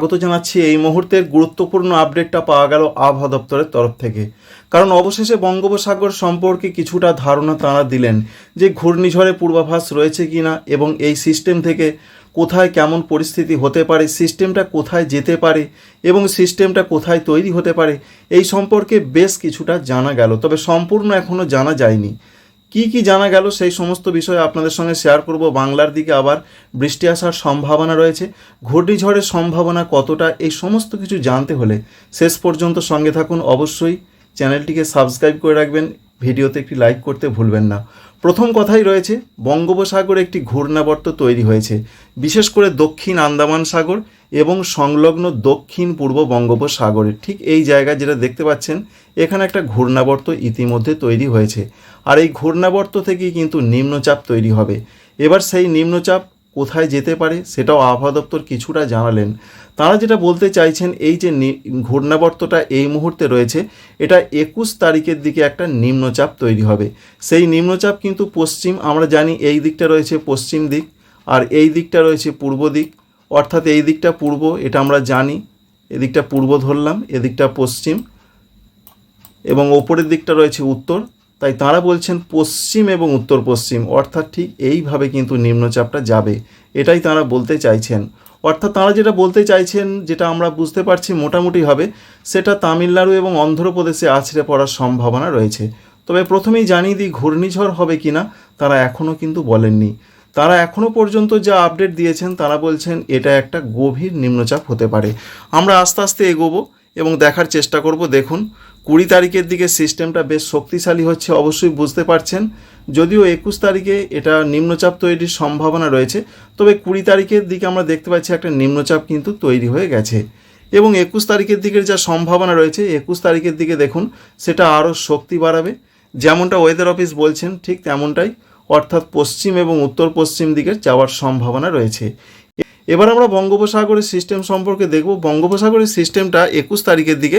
স্বাগত জানাচ্ছি। এই মুহূর্তের গুরুত্বপূর্ণ আপডেটটা পাওয়া গেল আবহাওয়া দপ্তরের তরফ থেকে। কারণ অবশেষে বঙ্গোপসাগর সম্পর্কে কিছুটা ধারণা তাঁরা দিলেন যে ঘূর্ণিঝড়ে পূর্বাভাস রয়েছে কিনা এবং এই সিস্টেম থেকে কোথায় কেমন পরিস্থিতি হতে পারে সিস্টেমটা কোথায় যেতে পারে এবং সিস্টেমটা কোথায় তৈরি হতে পারে, এই সম্পর্কে বেশ কিছুটা জানা গেল। তবে সম্পূর্ণ এখনও জানা যায়নি। কি কি জানা গেল সেই সমস্ত বিষয়ে আপনাদের সঙ্গে শেয়ার করব। বাংলার দিকে আবার বৃষ্টি আসার সম্ভাবনা রয়েছে। ঘূর্ণিঝড়ের সম্ভাবনা কতটা, এই সমস্ত কিছু জানতে হলে শেষ পর্যন্ত সঙ্গে থাকুন। অবশ্যই চ্যানেলটিকে সাবস্ক্রাইব করে রাখবেন। ভিডিওতে একটি লাইক করতে ভুলবেন না। প্রথম কথাই রয়েছে, বঙ্গোপসাগরে একটি ঘূর্ণাবর্ত তৈরি হয়েছে। বিশেষ করে দক্ষিণ আন্দামান সাগর এবং সংলগ্ন দক্ষিণ পূর্ব বঙ্গোপসাগরে ঠিক এই জায়গায় যেটা দেখতে পাচ্ছেন, এখানে একটা ঘূর্ণাবর্ত ইতিমধ্যে তৈরি হয়েছে। আর এই ঘূর্ণাবর্ত থেকেই কিন্তু নিম্নচাপ তৈরি হবে। এবার সেই নিম্নচাপ কোথায় যেতে পারে সেটাও আবহাওয়া দপ্তর কিছুটা জানালেন। তারা যেটা বলতে চাইছেন, এই যে ঘূর্ণাবর্তটা এই মুহূর্তে রয়েছে, এটা একুশ তারিখের দিকে একটা নিম্নচাপ তৈরি হবে। সেই নিম্নচাপ কিন্তু পশ্চিম, আমরা জানি এই দিকটা রয়েছে পশ্চিম দিক, আর এই দিকটা রয়েছে পূর্ব দিক। অর্থাৎ এই দিকটা পূর্ব, এটা আমরা জানি, এদিকটা পূর্ব ধরলাম, এদিকটা পশ্চিম, এবং ওপরের দিকটা রয়েছে উত্তর, তাই তারা বলছেন পশ্চিম এবং উত্তর পশ্চিম, অর্থাৎ ঠিক এইভাবে কিন্তু নিম্নচাপটা যাবে, এটাই তারা বলতে চাইছেন। অর্থাৎ তারা যেটা বলতে চাইছেন, যেটা আমরা বুঝতে পারছি মোটামুটি হবে সেটা তামিলনাড়ু এবং অন্ধ্রপ্রদেশে আছড়ে পড়ার সম্ভাবনা রয়েছে। তবে প্রথমেই জানিয়ে দিই, ঘূর্ণিঝড় হবে কিনা, তারা এখনও কিন্তু বলেননি। তারা এখনও পর্যন্ত যা আপডেট দিয়েছেন, তারা বলছেন এটা একটা গভীর নিম্নচাপ হতে পারে। আমরা আস্তে আস্তে এগোবো এবং দেখার চেষ্টা করব। দেখুন, কুড়ি তারিখের দিকে সিস্টেমটা বেশ শক্তিশালী হচ্ছে, অবশ্যই বুঝতে পারছেন। যদিও একুশ তারিখে এটা নিম্নচাপ তৈরির সম্ভাবনা রয়েছে, তবে কুড়ি তারিখের দিকে আমরা দেখতে পাচ্ছি একটা নিম্নচাপ কিন্তু তৈরি হয়ে গেছে। এবং একুশ তারিখের দিকের যা সম্ভাবনা রয়েছে, একুশ তারিখের দিকে দেখুন, সেটা আরও শক্তি বাড়াবে। যেমনটা ওয়েদার অফিস বলছেন, ঠিক তেমনটাই। অর্থাৎ পশ্চিম এবং উত্তর পশ্চিম দিকে যাওয়ার সম্ভাবনা রয়েছে। এবার আমরা বঙ্গোপসাগরের সিস্টেম সম্পর্কে দেখব। বঙ্গোপসাগরের সিস্টেমটা একুশ তারিখের দিকে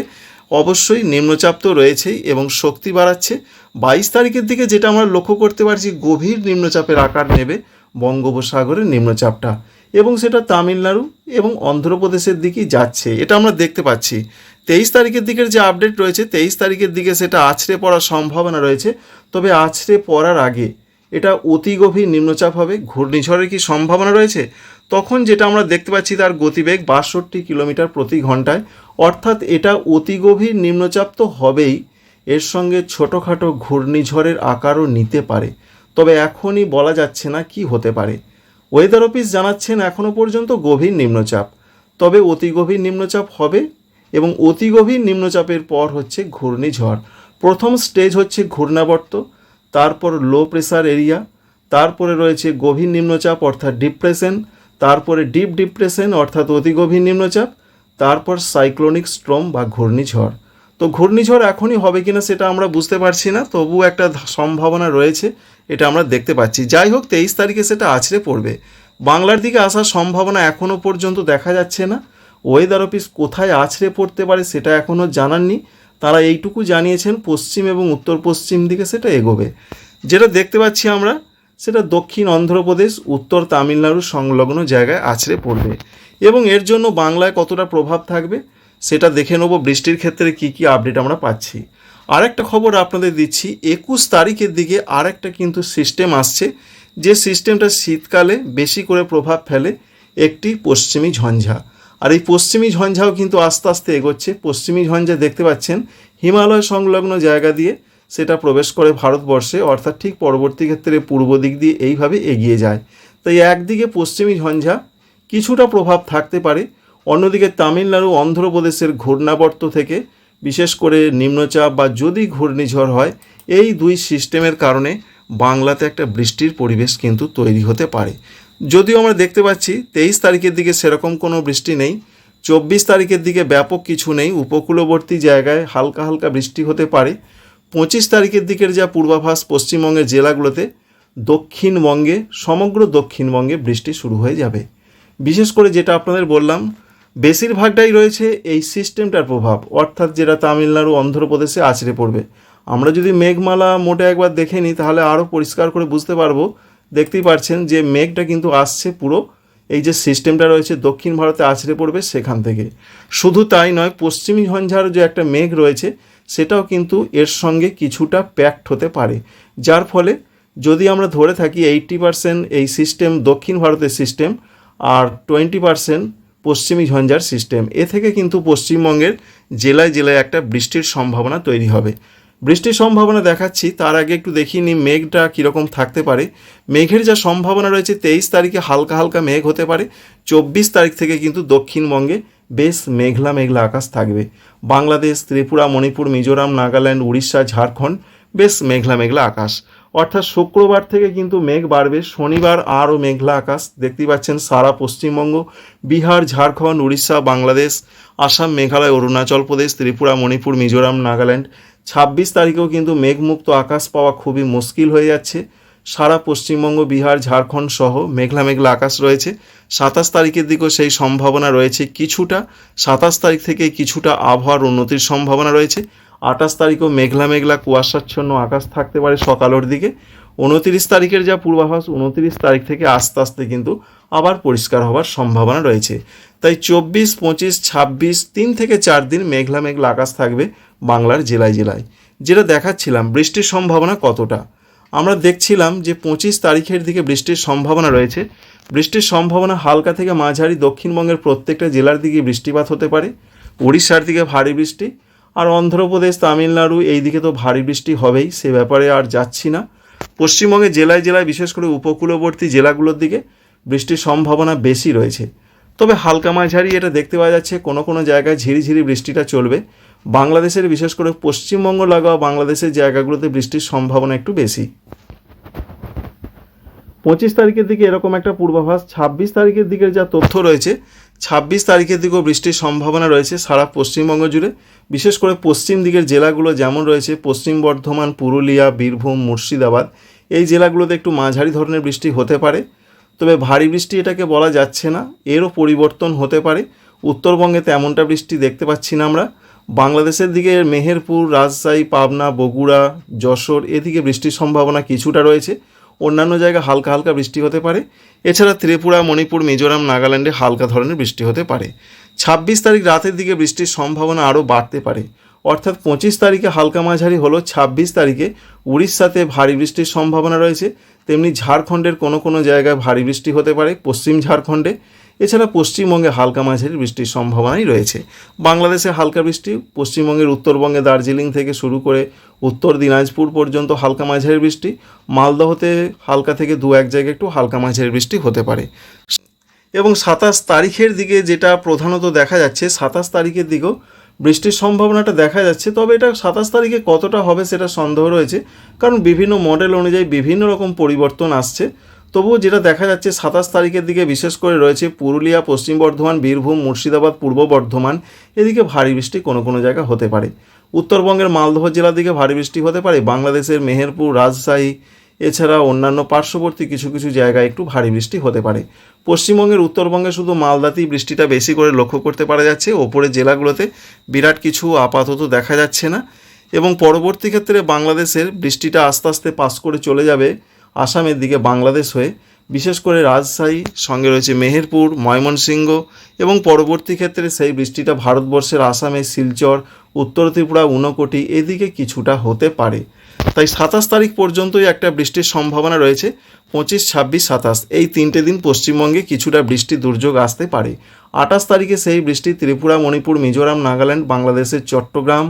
অবশ্যই নিম্নচাপ তো রয়েছেই এবং শক্তি বাড়াচ্ছে। বাইশ তারিখের দিকে যেটা আমরা লক্ষ্য করতে পারছি, গভীর নিম্নচাপের আকার নেবে বঙ্গোপসাগরের নিম্নচাপটা এবং সেটা তামিলনাড়ু এবং অন্ধ্রপ্রদেশের দিকেই যাচ্ছে। এটা আমরা দেখতে পাচ্ছি। তেইশ তারিখের দিকের যে আপডেট রয়েছে, তেইশ তারিখের দিকে সেটা আছড়ে পড়ার সম্ভাবনা রয়েছে। তবে আছড়ে পড়ার আগে এটা অতি গভীর নিম্নচাপ হবে, ঘূর্ণিঝড়ের কি সম্ভাবনা রয়েছে? তখন যেটা আমরা দেখতে পাচ্ছি তার গতিবেগ বাষট্টি কিলোমিটার প্রতি ঘন্টায়। অর্থাৎ এটা অতি গভীর নিম্নচাপ তো হবেই, এর সঙ্গে ছোটোখাটো ঘূর্ণিঝড়ের আকারও নিতে পারে। তবে এখনই বলা যাচ্ছে না কি হতে পারে। ওয়েদার অফিস জানাচ্ছেন এখনও পর্যন্ত গভীর নিম্নচাপ। তবে অতি গভীর নিম্নচাপ হবে এবং অতি গভীর নিম্নচাপের পর হচ্ছে ঘূর্ণিঝড়। প্রথম স্টেজ হচ্ছে ঘূর্ণাবর্ত। তারপর লো প্রেসার এরিয়া, তারপরে রয়েছে গভীর নিম্নচাপ অর্থাৎ ডিপ্রেশন, তারপরে ডিপ ডিপ্রেশন অর্থাৎ অতি গভীর নিম্নচাপ, তারপর সাইক্লোনিক স্ট্রম বা ঘূর্ণিঝড়। তো ঘূর্ণিঝড় এখনই হবে কিনা সেটা আমরা বুঝতে পারছি না, তবু একটা সম্ভাবনা রয়েছে, এটা আমরা দেখতে পাচ্ছি। যাই হোক, তেইশ তারিখে সেটা আছড়ে পড়বে। বাংলার দিকে আসার সম্ভাবনা এখনও পর্যন্ত দেখা যাচ্ছে না। ওয়েদার অফিস কোথায় আছড়ে পড়তে পারে সেটা এখনও জানাননি। তারা এইটুকু জানিয়েছেন পশ্চিম এবং উত্তর পশ্চিম দিকে সেটা এগোবে। যেটা দেখতে পাচ্ছি আমরা, সেটা দক্ষিণ অন্ধ্রপ্রদেশ, উত্তর তামিলনাড়ু সংলগ্ন জায়গায় আছড়ে পড়বে। এবং এর জন্য বাংলায় কতটা প্রভাব থাকবে, সেটা দেখে নেব বৃষ্টির ক্ষেত্রে কি কি আপডেট আমরা পাচ্ছি। আরেকটা খবর আপনাদের দিচ্ছি, একুশ তারিখের দিকে আরেকটা কিন্তু সিস্টেম আসছে, যে সিস্টেমটা শীতকালে বেশি করে প্রভাব ফেলে একটি পশ্চিমী ঝঞ্ঝা। আর এই পশ্চিমী ঝঞ্ঝাও কিন্তু আস্তে আস্তে এগোচ্ছে। পশ্চিমী ঝঞ্ঝা দেখতে পাচ্ছেন হিমালয় সংলগ্ন জায়গা দিয়ে সেটা প্রবেশ করে ভারতবর্ষে, অর্থাৎ ঠিক পরবর্তী ক্ষেত্রে পূর্ব দিক দিয়ে এইভাবে এগিয়ে যায়। তাই একদিকে পশ্চিমী ঝঞ্ঝা কিছুটা প্রভাব থাকতে পারে, অন্যদিকে তামিলনাড়ু অন্ধ্রপ্রদেশের ঘূর্ণাবর্ত থেকে, বিশেষ করে নিম্নচাপ বা যদি ঘূর্ণিঝড় হয়, এই দুই সিস্টেমের কারণে বাংলাতে একটা বৃষ্টির পরিবেশ কিন্তু তৈরি হতে পারে। যদিও আমরা দেখতে পাচ্ছি তেইশ তারিখের দিকে সেরকম কোনো বৃষ্টি নেই, চব্বিশ তারিখের দিকে ব্যাপক কিছু নেই, উপকূলবর্তী জায়গায় হালকা হালকা বৃষ্টি হতে পারে। পঁচিশ তারিখের দিকের যা পূর্বাভাস পশ্চিমবঙ্গের জেলাগুলোতে, দক্ষিণবঙ্গে, সমগ্র দক্ষিণবঙ্গে বৃষ্টি শুরু হয়ে যাবে। বিশেষ করে যেটা আপনাদের বললাম, বেশিরভাগটাই রয়েছে এই সিস্টেমটার প্রভাব, অর্থাৎ যেটা তামিলনাড়ু, অন্ধ্রপ্রদেশে আছড়ে পড়বে। আমরা যদি মেঘমালা মোটে একবার দেখে নিই, তাহলে আরও পরিষ্কার করে বুঝতে পারব দেখতেই পারছেন যে মেঘটা কিন্তু আসছে পুরো। এই যে সিস্টেমটা রয়েছে, দক্ষিণ ভারতে আছড়ে পড়বে সেখান থেকে। শুধু তাই নয়, পশ্চিমী ঝঞ্ঝার যে একটা মেঘ রয়েছে, সেটাও কিন্তু এর সঙ্গে কিছুটা প্যাকড হতে পারে। যার ফলে যদি আমরা ধরে থাকি এইটটি পার্সেন্ট এই সিস্টেম দক্ষিণ ভারতের সিস্টেম আর টোয়েন্টি পার্সেন্ট পশ্চিমী ঝঞ্ঝার সিস্টেম এ থেকে কিন্তু পশ্চিমবঙ্গের জেলায় জেলায় একটা বৃষ্টির সম্ভাবনা তৈরি হবে। বৃষ্টির সম্ভাবনা দেখাচ্ছি, তার আগে একটু দেখিয়ে নিই মেঘটা কীরকম থাকতে পারে। মেঘের যা সম্ভাবনা রয়েছে, তেইশ তারিখে হালকা হালকা মেঘ হতে পারে। চব্বিশ তারিখ থেকে কিন্তু দক্ষিণবঙ্গে বেশ মেঘলা মেঘলা আকাশ থাকবে। বাংলাদেশ, ত্রিপুরা, মণিপুর, মিজোরাম, নাগাল্যান্ড, উড়িষ্যা, ঝাড়খণ্ড বেশ মেঘলা মেঘলা আকাশ। অর্থাৎ শুক্রবার থেকে কিন্তু মেঘ বাড়বে। শনিবার আরও মেঘলা আকাশ। দেখতেই পাচ্ছেন সারা পশ্চিমবঙ্গ, বিহার, ঝাড়খণ্ড, উড়িষ্যা, বাংলাদেশ, আসাম, মেঘালয়, অরুণাচল প্রদেশ, ত্রিপুরা, মণিপুর, মিজোরাম, নাগাল্যান্ড ছাব্বিশ তারিখেও কিন্তু মেঘমুক্ত আকাশ পাওয়া খুবই মুশকিল হয়ে যাচ্ছে। সারা পশ্চিমবঙ্গ, বিহার, ঝাড়খণ্ড সহ মেঘলা মেঘলা আকাশ রয়েছে। সাতাশ তারিখের দিকেও সেই সম্ভাবনা রয়েছে কিছুটা। সাতাশ তারিখ থেকে কিছুটা আবহাওয়ার উন্নতির সম্ভাবনা রয়েছে। আঠাশ তারিখও মেঘলা মেঘলা কুয়াশাচ্ছন্ন আকাশ থাকতে পারে সকালের দিকে। উনতিরিশ তারিখের যা পূর্বাভাস, উনতিরিশ তারিখ থেকে আস্তে আস্তে কিন্তু আবার পরিষ্কার হওয়ার সম্ভাবনা রয়েছে। তাই চব্বিশ, পঁচিশ, ছাব্বিশ, তিন থেকে চার দিন মেঘলা মেঘলা আকাশ থাকবে বাংলার জেলায় জেলায়। যেটা দেখাচ্ছিলাম, বৃষ্টির সম্ভাবনা কতটা? আমরা দেখছিলাম যে পঁচিশ তারিখের দিকে বৃষ্টির সম্ভাবনা রয়েছে। বৃষ্টির সম্ভাবনা হালকা থেকে মাঝারি, দক্ষিণবঙ্গের প্রত্যেকটা জেলার দিকে বৃষ্টিপাত হতে পারে। উড়িষ্যার দিকে ভারী বৃষ্টি। আর অন্ধ্রপ্রদেশ, তামিলনাড়ু এই দিকে তো ভারী বৃষ্টি হবেই, সে ব্যাপারে আর যাচ্ছি না। পশ্চিমবঙ্গে জেলায় জেলায় বিশেষ করে উপকূলবর্তী জেলাগুলোর দিকে বৃষ্টির সম্ভাবনা বেশি রয়েছে। তবে হালকা মাঝারি এটা দেখতে পাওয়া যাচ্ছে, কোনো কোনো জায়গায় ঝিরিঝিরি বৃষ্টিটা চলবে। বাংলাদেশের বিশেষ করে পশ্চিমবঙ্গ লাগোয়া বাংলাদেশের জায়গাগুলোতে বৃষ্টির সম্ভাবনা একটু বেশি। পঁচিশ তারিখের দিকে এরকম একটা পূর্বাভাস, ছাব্বিশ তারিখের দিকের যা তথ্য রয়েছে, ছাব্বিশ তারিখের দিকেও বৃষ্টির সম্ভাবনা রয়েছে সারা পশ্চিমবঙ্গ জুড়ে। বিশেষ করে পশ্চিম দিকের জেলাগুলো যেমন রয়েছে, পশ্চিম বর্ধমান, পুরুলিয়া, বীরভূম, মুর্শিদাবাদ, এই জেলাগুলোতে একটু মাঝারি ধরনের বৃষ্টি হতে পারে। তবে ভারী বৃষ্টি এটাকে বলা যাচ্ছে না। এরও পরিবর্তন হতে পারে। উত্তরবঙ্গে তেমনটা বৃষ্টি দেখতে পাচ্ছি না আমরা। বাংলাদেশের দিকে মেহেরপুর, রাজশাহী, পাবনা, বগুড়া, যশোর এদিকে বৃষ্টির সম্ভাবনা কিছুটা রয়েছে। অন্যান্য জায়গায় হালকা হালকা বৃষ্টি হতে পারে। এছাড়া ত্রিপুরা, মণিপুর, মিজোরাম, নাগাল্যান্ডে হালকা ধরনের বৃষ্টি হতে পারে। ছাব্বিশ তারিখ রাতের দিকে বৃষ্টির সম্ভাবনা আরও বাড়তে পারে। অর্থাৎ পঁচিশ তারিখে হালকা মাঝারি হলো ছাব্বিশ তারিখে উড়িষ্যাতে ভারী বৃষ্টির সম্ভাবনা রয়েছে। তেমনি ঝাড়খণ্ডের কোনো কোনো জায়গায় ভারী বৃষ্টি হতে পারে, পশ্চিম ঝাড়খণ্ডে। এছাড়া পশ্চিমবঙ্গে হালকা মাঝারি বৃষ্টির সম্ভাবনাই রয়েছে। বাংলাদেশে হালকা বৃষ্টি, পশ্চিমবঙ্গের উত্তরবঙ্গে দার্জিলিং থেকে শুরু করে উত্তর দিনাজপুর পর্যন্ত হালকা মাঝারি বৃষ্টি। মালদহতে হালকা থেকে দু এক জায়গায় একটু হালকা মাঝারি বৃষ্টি হতে পারে। এবং সাতাশ তারিখের দিকে যেটা প্রধানত দেখা যাচ্ছে, সাতাশ তারিখের দিকেও বৃষ্টির সম্ভাবনাটা দেখা যাচ্ছে, তবে এটা সাতাশ তারিখে কতটা হবে সেটা সন্দেহ রয়েছে। কারণ বিভিন্ন মডেল অনুযায়ী বিভিন্ন রকম পরিবর্তন আসছে। তবুও যেটা দেখা যাচ্ছে, সাতাশ তারিখের দিকে বিশেষ করে রয়েছে পুরুলিয়া, পশ্চিম বর্ধমান, বীরভূম, মুর্শিদাবাদ, পূর্ব বর্ধমান। এদিকে ভারী বৃষ্টি কোনো কোনো জায়গা হতে পারে। উত্তরবঙ্গের মালদহ জেলার দিকে ভারী বৃষ্টি হতে পারে। বাংলাদেশের মেহেরপুর, রাজশাহী, এছাড়া অন্যান্য পার্শ্ববর্তী কিছু কিছু জায়গায় একটু ভারী বৃষ্টি হতে পারে। পশ্চিমবঙ্গের উত্তরবঙ্গে শুধু মালদাতেই বৃষ্টিটা বেশি করে লক্ষ্য করতে পারা যাচ্ছে। ওপরের জেলাগুলোতে বিরাট কিছু আপাতত দেখা যাচ্ছে না এবং পরবর্তী ক্ষেত্রে বাংলাদেশের বৃষ্টিটা আস্তে আস্তে পাস করে চলে যাবে আসামের দিকে বাংলাদেশ হয়ে। বিশেষ করে রাজশাহী, সঙ্গে রয়েছে মেহেরপুর, ময়মনসিংহ এবং পরবর্তী ক্ষেত্রে সেই বৃষ্টিটা ভারতবর্ষের আসামে শিলচর, উত্তর ত্রিপুরা, ঊনকোটি এদিকে কিছুটা হতে পারে। তাই সাতাশ তারিখ পর্যন্তই একটা বৃষ্টির সম্ভাবনা রয়েছে, পঁচিশ, ছাব্বিশ, সাতাশ। এই তিনটে দিন পশ্চিমবঙ্গে কিছুটা বৃষ্টি দুর্যোগ আসতে পারে। আঠাশ তারিখে সেই বৃষ্টি ত্রিপুরা, মণিপুর, মিজোরাম, নাগাল্যান্ড, বাংলাদেশের চট্টগ্রাম,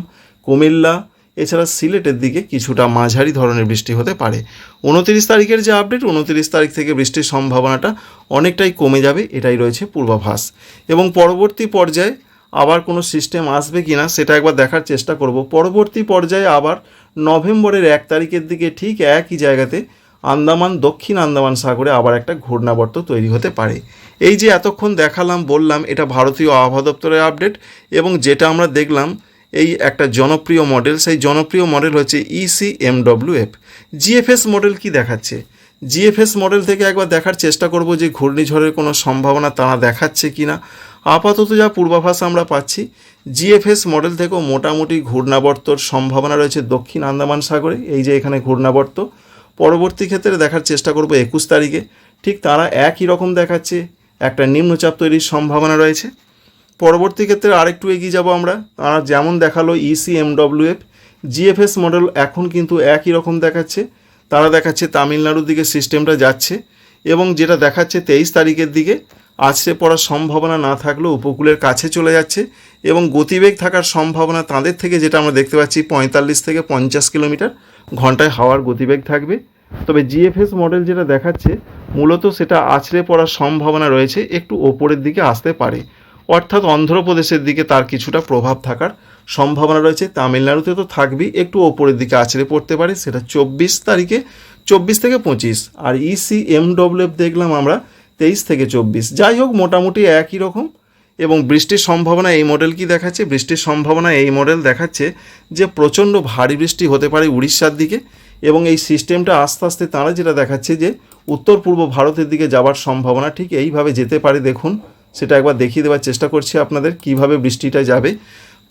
কুমিল্লা, এছাড়া সিলেটের দিকে কিছুটা মাঝারি ধরনের বৃষ্টি হতে পারে। উনতিরিশ তারিখের যে আপডেট, উনতিরিশ তারিখ থেকে বৃষ্টির সম্ভাবনাটা অনেকটাই কমে যাবে, এটাই রয়েছে পূর্বাভাস। এবং পরবর্তী পর্যায়ে আবার কোনো সিস্টেম আসবে কি না সেটা একবার দেখার চেষ্টা করব। পরবর্তী পর্যায়ে আবার নভেম্বরের এক তারিখের দিকে ঠিক একই জায়গাতে আন্দামান, দক্ষিণ আন্দামান সাগরে আবার একটা ঘূর্ণাবর্ত তৈরি হতে পারে। এই যে এতক্ষণ দেখালাম, বললাম, এটা ভারতীয় আবহাওয়া দপ্তরের আপডেট এবং যেটা আমরা দেখলাম, এই একটা জনপ্রিয় মডেল সেই জনপ্রিয় মডেল হচ্ছে ইসি এমডব্লিউএফ জিএফএস মডেল কি দেখাচ্ছে? জিএফএস মডেল থেকে একবার দেখার চেষ্টা করব যে ঘূর্ণিঝড়ের কোনো সম্ভাবনা তারা দেখাচ্ছে কি না আপাতত যা পূর্বাভাস আমরা পাচ্ছি, জিএফএস মডেল থেকেও মোটামুটি ঘূর্ণাবর্তর সম্ভাবনা রয়েছে দক্ষিণ আন্দামান সাগরে, এই যে এখানে ঘূর্ণাবর্ত পরবর্তী ক্ষেত্রে দেখার চেষ্টা করব একুশ তারিখে। ঠিক তারা একই রকম দেখাচ্ছে, একটা নিম্নচাপ তৈরির সম্ভাবনা রয়েছে। পরবর্তী ক্ষেত্রে আরেকটু এগিয়ে যাব আমরা। তারা যেমন দেখাল E ECMWF GFS model এখন কিন্তু একই রকম দেখাচ্ছে। তারা দেখাচ্ছে তামিলনাড়ুর দিকে সিস্টেমটা যাচ্ছে এবং যেটা দেখাচ্ছে তেইশ তারিখের দিকে আছড়ে পড়ার সম্ভাবনা না থাকলেও উপকূলের কাছে চলে যাচ্ছে এবং গতিবেগ থাকার সম্ভাবনা তাদের থেকে যেটা আমরা দেখতে পাচ্ছি পঁয়তাল্লিশ থেকে পঞ্চাশ কিলোমিটার ঘন্টায় হাওয়ার গতিবেগ থাকবে। তবে জিএফএস মডেল যেটা দেখাচ্ছে, মূলত সেটা আছড়ে পড়ার সম্ভাবনা রয়েছে, একটু ওপরের দিকে আসতে পারে। অর্থাৎ অন্ধ্রপ্রদেশের দিকে তার কিছুটা প্রভাব থাকার সম্ভাবনা রয়েছে, তামিলনাড়ুতে তো থাকবেই, একটু ওপরের দিকে আছড়ে পড়তে পারে, সেটা চব্বিশ তারিখে, চব্বিশ থেকে পঁচিশ। আর E ইসি এমডব্লিউএফ দেখলাম আমরা, তেইশ থেকে চব্বিশ। যাই হোক, মোটামুটি একই রকম, এবং বৃষ্টির সম্ভাবনা এই মডেল কি দেখাচ্ছে? বৃষ্টির সম্ভাবনা এই মডেল দেখাচ্ছে যে প্রচণ্ড ভারী বৃষ্টি হতে পারে উড়িষ্যার দিকে, এবং এই সিস্টেমটা আস্তে আস্তে তারা যেটা দেখাচ্ছে যে উত্তর পূর্ব ভারতের দিকে যাওয়ার সম্ভাবনা ঠিক এইভাবে যেতে পারে। দেখুন, সেটা একবার দেখিয়ে দেওয়ার চেষ্টা করছি আপনাদের কীভাবে বৃষ্টিটা যাবে।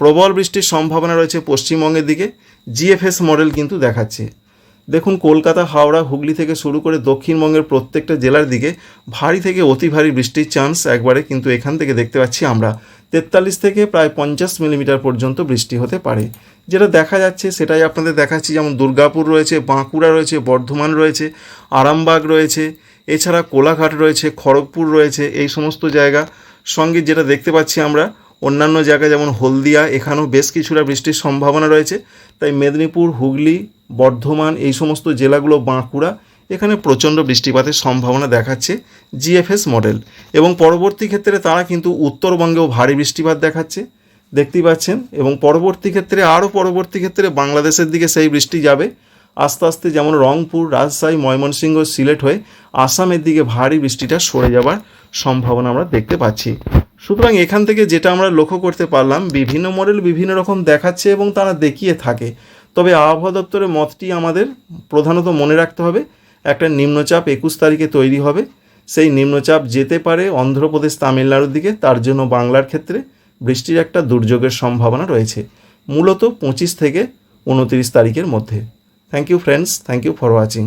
প্রবল বৃষ্টির সম্ভাবনা রয়েছে পশ্চিমবঙ্গের দিকে। জিএফএস মডেল কিন্তু দেখাচ্ছে। দেখুন, কলকাতা, হাওড়া, হুগলি থেকে শুরু করে দক্ষিণবঙ্গের প্রত্যেকটা জেলার দিকে ভারী থেকে অতি ভারী বৃষ্টির চান্স একবারে কিন্তু এখান থেকে দেখতে পাচ্ছি আমরা। তেতাল্লিশ থেকে প্রায় পঞ্চাশ মিলিমিটার পর্যন্ত বৃষ্টি হতে পারে। যেটা দেখা যাচ্ছে, সেটাই আপনাদের দেখাচ্ছি। যেমন দুর্গাপুর রয়েছে, বাঁকুড়া রয়েছে, বর্ধমান রয়েছে, আরামবাগ রয়েছে, এছাড়া কোলাঘাট রয়েছে, খড়গপুর রয়েছে, এই সমস্ত জায়গা সঙ্গে যেটা দেখতে পাচ্ছি আমরা অন্যান্য জায়গায় যেমন হলদিয়া, এখানেও বেশ কিছুটা বৃষ্টির সম্ভাবনা রয়েছে। তাই মেদিনীপুর, হুগলি, বর্ধমান এই সমস্ত জেলাগুলো বাঁকুড়া, এখানে প্রচণ্ড বৃষ্টিপাতের সম্ভাবনা দেখাচ্ছে জিএফএস মডেল। এবং পরবর্তী ক্ষেত্রে তারা কিন্তু উত্তরবঙ্গেও ভারী বৃষ্টিপাত দেখাচ্ছে, দেখতেই পাচ্ছেন। এবং পরবর্তী ক্ষেত্রে, আরও পরবর্তী ক্ষেত্রে বাংলাদেশের দিকে সেই বৃষ্টি যাবে। আস্তে আস্তে যেমন রংপুর, রাজশাহী, ময়মনসিংহ, সিলেট হয়ে আসামের দিকে ভারী বৃষ্টিটা সরে যাবার সম্ভাবনা আমরা দেখতে পাচ্ছি। সুতরাং এখান থেকে যেটা আমরা লক্ষ্য করতে পারলাম, বিভিন্ন মডেল বিভিন্ন রকম দেখাচ্ছে এবং তারা দেখিয়ে থাকে। তবে আবহাওয়া দপ্তরের মতটি আমাদের প্রধানত মনে রাখতে হবে, একটা নিম্নচাপ একুশ তারিখে তৈরি হবে। সেই নিম্নচাপ যেতে পারে অন্ধ্রপ্রদেশ, তামিলনাড়ুর দিকে, তার জন্য বাংলার ক্ষেত্রে বৃষ্টির একটা দুর্যোগের সম্ভাবনা রয়েছে, মূলত পঁচিশ থেকে উনতিরিশ তারিখের মধ্যে। Thank you friends thank you for watching